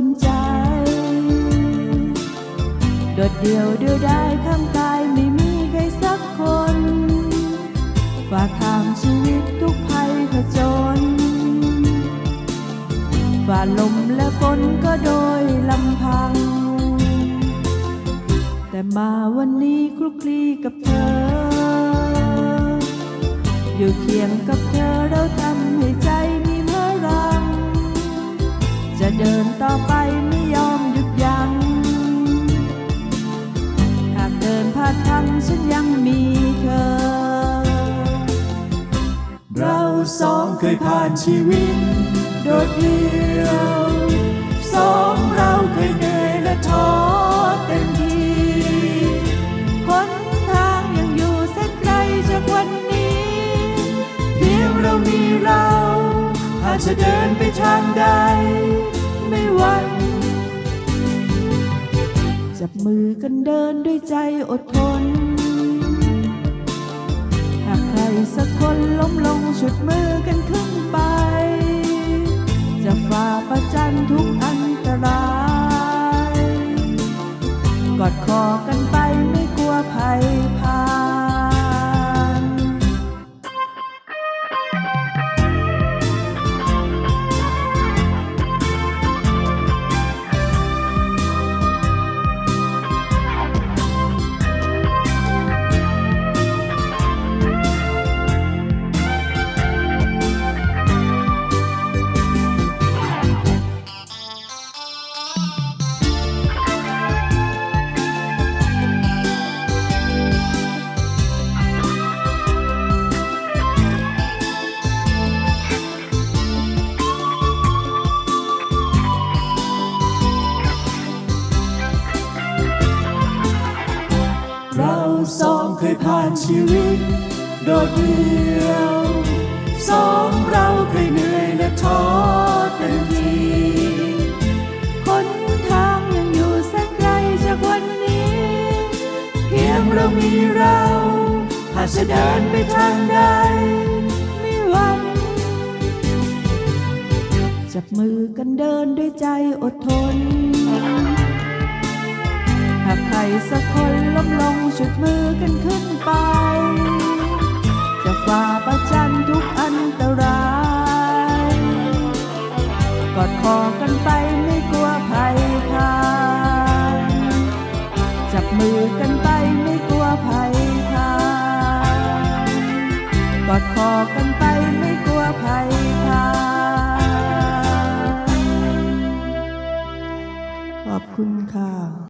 อุ่นใจ โดดเดี่ยวเดียวได้ข้างกายไม่มีใครสักคน ฝากทางชีวิตทุกภัยผจญฝ่าลมและฝนก็โดยลำพัง แต่มาวันนี้คลุกคลีกับเธอ อยู่เคียงกับเธอเรา ฉันยังมีเธอ เราสองเคยผ่านชีวิตโดดเดี่ยว สองเราเคยเหนื่อยและท้อเต็มทีหนทางยังอยู่เส้นไกลจากวันนี้ เพียงเรามีเราหากจะเดินไปทางใด ไม่หวันจับมือกันเดินด้วยใจอดทน สักคนล้มลงชุดมือกันขึ้นไป จะฝ่าประจันทุกอันตราย กอดคอกันไปไม่กลัวภัย สองเคยผ่านชีวิต โดดเดี่ยวสองเราเคยเหนื่อยและท้อเต็มทีหนทางยังอยู่แสนไกลจากวันนี้ เพียงเรามีเราหากจะเดินไปทางใดไม่หวังจับมือกันเดินด้วยใจอดทน สักคนล้มลงชุดมือกันขึ้นไป จะฝ่าประจันทุกอันตราย กอดคอกันไปไม่กลัวภัยพานจับมือกันไป